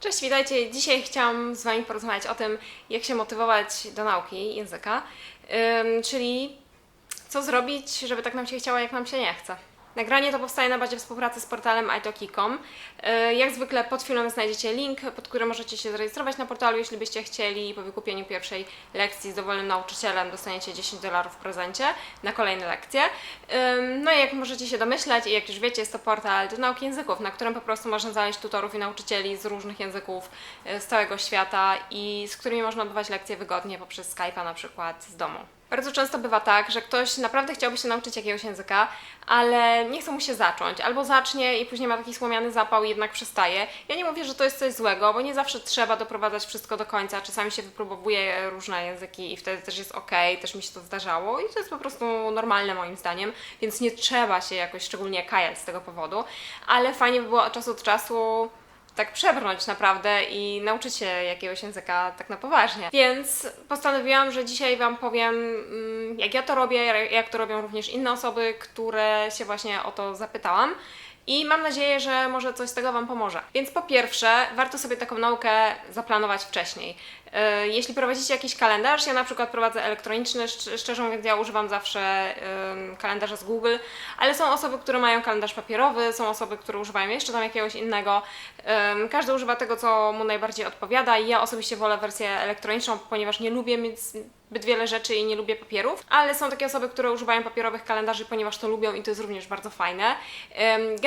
Cześć, witajcie. Dzisiaj chciałam z Wami porozmawiać o tym, jak się motywować do nauki języka, czyli co zrobić, żeby tak nam się chciało, jak nam się nie chce. Nagranie to powstaje na bazie współpracy z portalem italki.com. Yy, Jak zwykle pod filmem znajdziecie link, pod którym możecie się zarejestrować na portalu, jeśli byście chcieli. Po wykupieniu pierwszej lekcji z dowolnym nauczycielem dostaniecie 10 dolarów w prezencie na kolejne lekcje. No i jak możecie się domyślać i jak już wiecie, jest to portal do nauki języków, na którym po prostu można znaleźć tutorów i nauczycieli z różnych języków y, z całego świata i z którymi można odbywać lekcje wygodnie poprzez Skype'a na przykład z domu. Bardzo często bywa tak, że ktoś naprawdę chciałby się nauczyć jakiegoś języka, ale nie chce mu się zacząć, albo zacznie i później ma taki słomiany zapał i jednak przestaje. Ja nie mówię, że to jest coś złego, bo nie zawsze trzeba doprowadzać wszystko do końca. Czasami się wypróbowuje różne języki i wtedy też jest ok, też mi się to zdarzało i to jest po prostu normalne moim zdaniem, więc nie trzeba się jakoś szczególnie kajać z tego powodu, ale fajnie by było od czasu do czasu tak przebrnąć naprawdę i nauczyć się jakiegoś języka tak na poważnie. Więc postanowiłam, że dzisiaj Wam powiem, mm, jak ja to robię, jak to robią również inne osoby, które się właśnie o to zapytałam. I mam nadzieję, że może coś z tego Wam pomoże. Więc po pierwsze, warto sobie taką naukę zaplanować wcześniej. Yy, Jeśli prowadzicie jakiś kalendarz, ja na przykład prowadzę elektroniczny, szcz- szczerze mówiąc, ja używam zawsze kalendarza z Google, ale są osoby, które mają kalendarz papierowy, są osoby, które używają jeszcze tam jakiegoś innego. Każdy używa tego, co mu najbardziej odpowiada i ja osobiście wolę wersję elektroniczną, ponieważ nie lubię mieć zbyt wiele rzeczy i nie lubię papierów, ale są takie osoby, które używają papierowych kalendarzy, ponieważ to lubią i to jest również bardzo fajne.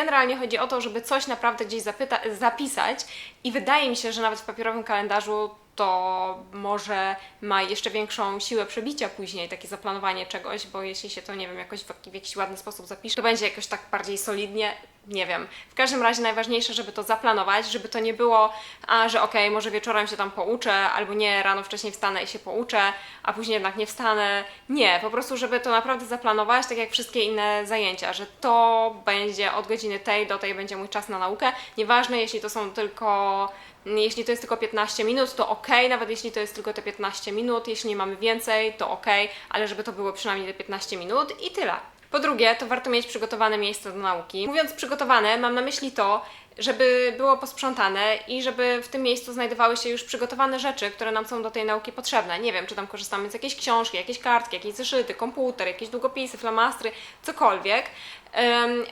Generalnie chodzi o to, żeby coś naprawdę gdzieś zapyta- zapisać i wydaje mi się, że nawet w papierowym kalendarzu to może ma jeszcze większą siłę przebicia później, takie zaplanowanie czegoś, bo jeśli się to, nie wiem, jakoś w, w jakiś ładny sposób zapisze, to będzie jakoś tak bardziej solidnie, nie wiem. W każdym razie najważniejsze, żeby to zaplanować, żeby to nie było, a że okej, może wieczorem się tam pouczę, albo nie, rano wcześniej wstanę i się pouczę, a później jednak nie wstanę. Nie, po prostu, żeby to naprawdę zaplanować, tak jak wszystkie inne zajęcia, że to będzie od godziny tej do tej będzie mój czas na naukę. Nieważne, jeśli to są tylko jeśli to jest tylko 15 minut, to ok, nawet jeśli to jest tylko te 15 minut, jeśli nie mamy więcej, to ok, ale żeby to było przynajmniej te 15 minut i tyle. Po drugie, to warto mieć przygotowane miejsce do nauki. Mówiąc przygotowane, mam na myśli to, żeby było posprzątane i żeby w tym miejscu znajdowały się już przygotowane rzeczy, które nam są do tej nauki potrzebne. Nie wiem, czy tam korzystamy z jakiejś książki, jakieś kartki, jakieś zeszyty, komputer, jakieś długopisy, flamastry, cokolwiek,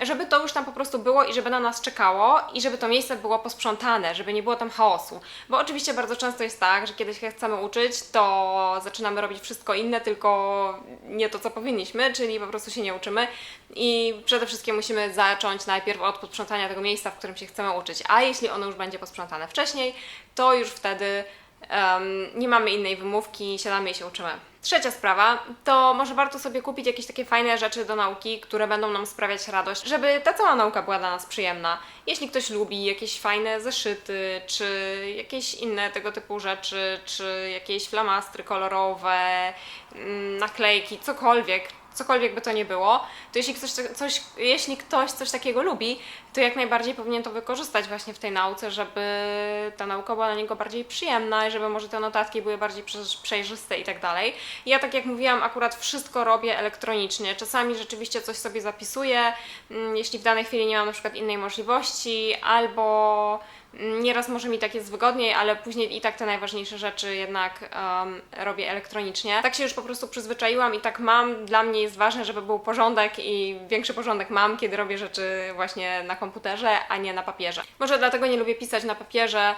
żeby to już tam po prostu było i żeby na nas czekało i żeby to miejsce było posprzątane, żeby nie było tam chaosu. Bo oczywiście bardzo często jest tak, że kiedy się chcemy uczyć, to zaczynamy robić wszystko inne, tylko nie to, co powinniśmy, czyli po prostu się nie uczymy i przede wszystkim musimy zacząć najpierw od posprzątania tego miejsca, w którym się chcemy uczyć, a jeśli ono już będzie posprzątane wcześniej, to już wtedy em, nie mamy innej wymówki, siadamy i się uczymy. Trzecia sprawa, to może warto sobie kupić jakieś takie fajne rzeczy do nauki, które będą nam sprawiać radość, żeby ta cała nauka była dla nas przyjemna. Jeśli ktoś lubi jakieś fajne zeszyty, czy jakieś inne tego typu rzeczy, czy jakieś flamastry kolorowe, mm, naklejki, cokolwiek, cokolwiek by to nie było, to jeśli ktoś, coś, jeśli ktoś coś takiego lubi, to jak najbardziej powinien to wykorzystać właśnie w tej nauce, żeby ta nauka była dla niego bardziej przyjemna i żeby może te notatki były bardziej prze- przejrzyste i tak dalej. Ja tak jak mówiłam, akurat wszystko robię elektronicznie. Czasami rzeczywiście coś sobie zapisuję, mm, jeśli w danej chwili nie mam na przykład innej możliwości, albo Nieraz może mi tak jest wygodniej, ale później i tak te najważniejsze rzeczy jednak em, robię elektronicznie. Tak się już po prostu przyzwyczaiłam i tak mam. Dla mnie jest ważne, żeby był porządek i większy porządek mam, kiedy robię rzeczy właśnie na komputerze, a nie na papierze. Może dlatego nie lubię pisać na papierze,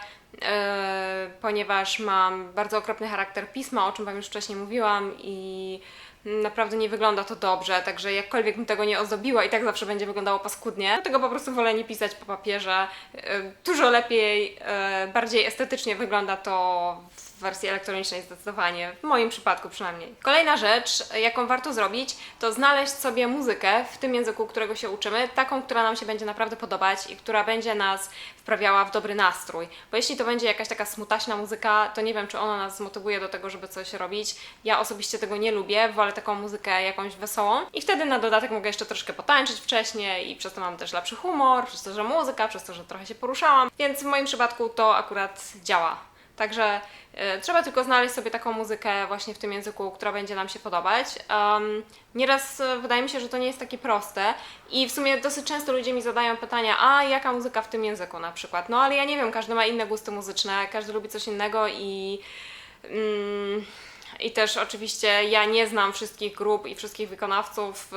ponieważ mam bardzo okropny charakter pisma, o czym Wam już wcześniej mówiłam i naprawdę nie wygląda to dobrze, także jakkolwiek bym tego nie ozdobiła i tak zawsze będzie wyglądało paskudnie. Dlatego po prostu wolę nie pisać po papierze. E, Dużo lepiej, e, bardziej estetycznie wygląda to w wersji elektronicznej zdecydowanie, w moim przypadku przynajmniej. Kolejna rzecz, jaką warto zrobić, to znaleźć sobie muzykę w tym języku, którego się uczymy, taką, która nam się będzie naprawdę podobać i która będzie nas wprawiała w dobry nastrój. Bo jeśli to będzie jakaś taka smutaśna muzyka, to nie wiem, czy ona nas zmotywuje do tego, żeby coś robić. Ja osobiście tego nie lubię, wolę taką muzykę jakąś wesołą i wtedy na dodatek mogę jeszcze troszkę potańczyć wcześniej i przez to mam też lepszy humor, przez to, że muzyka, przez to, że trochę się poruszałam, więc w moim przypadku to akurat działa Także e, trzeba tylko znaleźć sobie taką muzykę właśnie w tym języku, która będzie nam się podobać. Um, nieraz e, wydaje mi się, że to nie jest takie proste i w sumie dosyć często ludzie mi zadają pytania, a jaka muzyka w tym języku na przykład? No ale ja nie wiem, każdy ma inne gusty muzyczne, każdy lubi coś innego i... Mm, i też oczywiście ja nie znam wszystkich grup i wszystkich wykonawców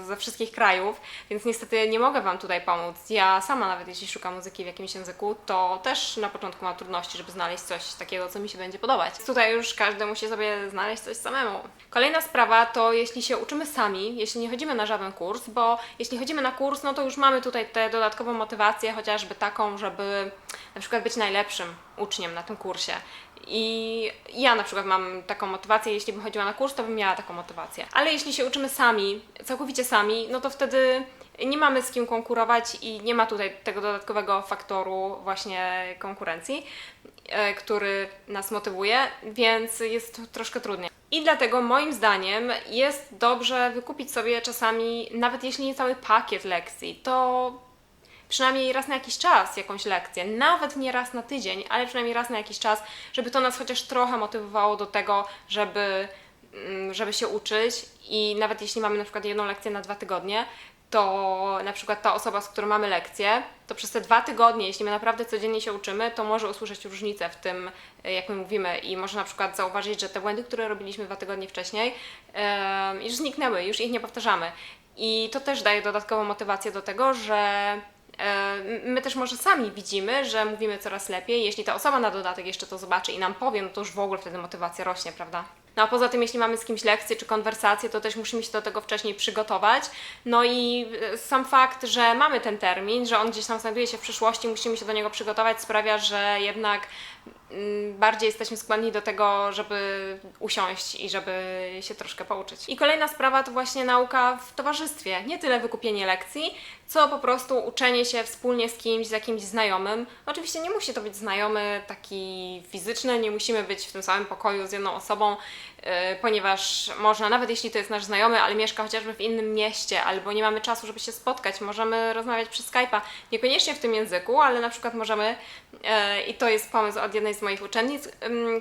y, ze wszystkich krajów, więc niestety nie mogę Wam tutaj pomóc. Ja sama nawet jeśli szukam muzyki w jakimś języku, to też na początku mam trudności, żeby znaleźć coś takiego, co mi się będzie podobać. Tutaj już każdy musi sobie znaleźć coś samemu. Kolejna sprawa to jeśli się uczymy sami, jeśli nie chodzimy na żaden kurs, bo jeśli chodzimy na kurs, no to już mamy tutaj tę dodatkową motywację, chociażby taką, żeby na przykład być najlepszym uczniem na tym kursie. I ja na przykład mam taką motywację, jeśli bym chodziła na kurs, to bym miała taką motywację. Ale jeśli się uczymy sami, całkowicie sami, no to wtedy nie mamy z kim konkurować i nie ma tutaj tego dodatkowego faktoru właśnie konkurencji, e, który nas motywuje, więc jest troszkę trudniej. I dlatego moim zdaniem jest dobrze wykupić sobie czasami, nawet jeśli nie cały pakiet lekcji, to przynajmniej raz na jakiś czas jakąś lekcję, nawet nie raz na tydzień, ale przynajmniej raz na jakiś czas, żeby to nas chociaż trochę motywowało do tego, żeby, mm, żeby się uczyć. I nawet jeśli mamy na przykład jedną lekcję na dwa tygodnie, to na przykład ta osoba, z którą mamy lekcję, to przez te dwa tygodnie, jeśli my naprawdę codziennie się uczymy, to może usłyszeć różnicę w tym, e, jak my mówimy. I może na przykład zauważyć, że te błędy, które robiliśmy dwa tygodnie wcześniej, już zniknęły, już ich nie powtarzamy. I to też daje dodatkową motywację do tego, że My też może sami widzimy, że mówimy coraz lepiej. Jeśli ta osoba na dodatek jeszcze to zobaczy i nam powie, no to już w ogóle wtedy motywacja rośnie, prawda? No a poza tym, jeśli mamy z kimś lekcję czy konwersację, to też musimy się do tego wcześniej przygotować. No i e, sam fakt, że mamy ten termin, że on gdzieś tam znajduje się w przyszłości, musimy się do niego przygotować, sprawia, że jednak bardziej jesteśmy skłonni do tego, żeby usiąść i żeby się troszkę pouczyć. I kolejna sprawa to właśnie nauka w towarzystwie. Nie tyle wykupienie lekcji, co po prostu uczenie się wspólnie z kimś, z jakimś znajomym. Oczywiście nie musi to być znajomy taki fizyczny, nie musimy być w tym samym pokoju z jedną osobą, yy, ponieważ można, nawet jeśli to jest nasz znajomy, ale mieszka chociażby w innym mieście, albo nie mamy czasu, żeby się spotkać, możemy rozmawiać przez Skype'a, niekoniecznie w tym języku, ale na przykład możemy, yy, i to jest pomysł od jednej z moich uczennic,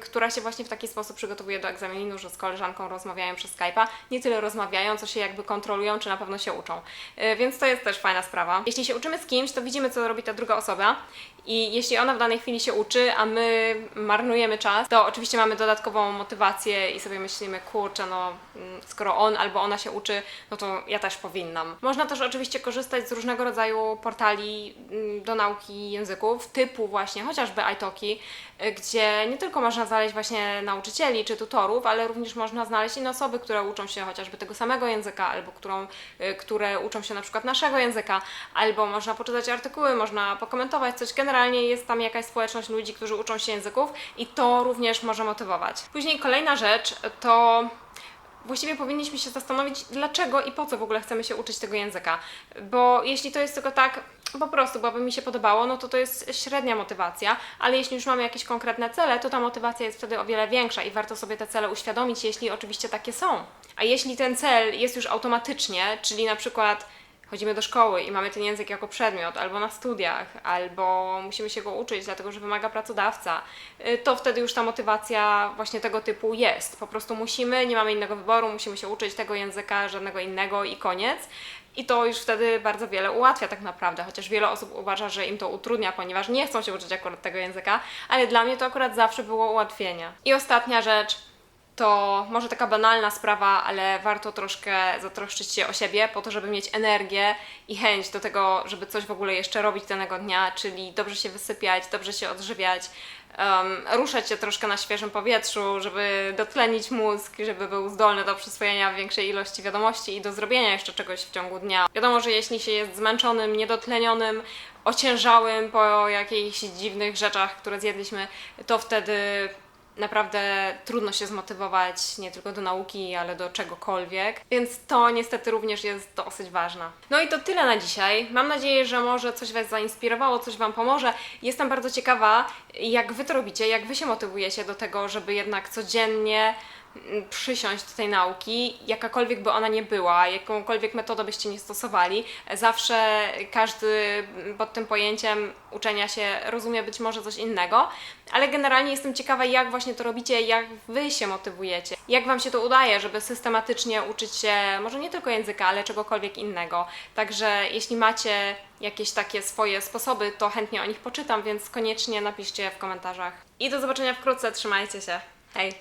która się właśnie w taki sposób przygotowuje do egzaminu, że z koleżanką rozmawiają przez Skype'a, nie tyle rozmawiają, co się jakby kontrolują, czy na pewno się uczą. Yy, więc to jest też fajna sprawa. Jeśli się uczymy z kimś, to widzimy, co robi ta druga osoba i jeśli ona w danej chwili się uczy, a my marnujemy czas, to oczywiście mamy dodatkową motywację i sobie myślimy, kurczę, no mm, skoro on albo ona się uczy, no to ja też powinnam. Można też oczywiście korzystać z różnego rodzaju portali mm, do nauki języków, typu właśnie chociażby iTalki, y, gdzie nie tylko można znaleźć właśnie nauczycieli czy tutorów, ale również można znaleźć inne osoby, które uczą się chociażby tego samego języka, albo którą, y, które uczą się na przykład naszego języka, albo można poczytać artykuły, można pokomentować coś. Generalnie jest tam jakaś społeczność ludzi, którzy uczą się języków i to również może motywować. Później kolejna rzecz to właściwie powinniśmy się zastanowić, dlaczego i po co w ogóle chcemy się uczyć tego języka. Bo jeśli to jest tylko tak, po prostu, bo by mi się podobało, no to to jest średnia motywacja, ale jeśli już mamy jakieś konkretne cele, to ta motywacja jest wtedy o wiele większa i warto sobie te cele uświadomić, jeśli oczywiście takie są. A jeśli ten cel jest już automatycznie, czyli na przykład chodzimy do szkoły i mamy ten język jako przedmiot, albo na studiach, albo musimy się go uczyć, dlatego że wymaga pracodawca, y, to wtedy już ta motywacja właśnie tego typu jest. Po prostu musimy, nie mamy innego wyboru, musimy się uczyć tego języka, żadnego innego i koniec. I to już wtedy bardzo wiele ułatwia tak naprawdę, chociaż wiele osób uważa, że im to utrudnia, ponieważ nie chcą się uczyć akurat tego języka, ale dla mnie to akurat zawsze było ułatwienie. I ostatnia rzecz, to może taka banalna sprawa, ale warto troszkę zatroszczyć się o siebie po to, żeby mieć energię i chęć do tego, żeby coś w ogóle jeszcze robić danego dnia, czyli dobrze się wysypiać, dobrze się odżywiać, um, ruszać się troszkę na świeżym powietrzu, żeby dotlenić mózg, żeby był zdolny do przyswojenia większej ilości wiadomości i do zrobienia jeszcze czegoś w ciągu dnia. Wiadomo, że jeśli się jest zmęczonym, niedotlenionym, ociężałym po jakichś dziwnych rzeczach, które zjedliśmy, to wtedy naprawdę trudno się zmotywować nie tylko do nauki, ale do czegokolwiek, więc to niestety również jest dosyć ważne. No i to tyle na dzisiaj. Mam nadzieję, że może coś Was zainspirowało, coś Wam pomoże. Jestem bardzo ciekawa, jak Wy to robicie, jak Wy się motywujecie do tego, żeby jednak codziennie przysiąść do tej nauki, jakakolwiek by ona nie była, jakąkolwiek metodę byście nie stosowali. Zawsze każdy pod tym pojęciem uczenia się rozumie być może coś innego, ale generalnie jestem ciekawa, jak właśnie to robicie, jak wy się motywujecie, jak wam się to udaje, żeby systematycznie uczyć się może nie tylko języka, ale czegokolwiek innego. Także jeśli macie jakieś takie swoje sposoby, to chętnie o nich poczytam, więc koniecznie napiszcie w komentarzach. I do zobaczenia wkrótce, trzymajcie się. Hej!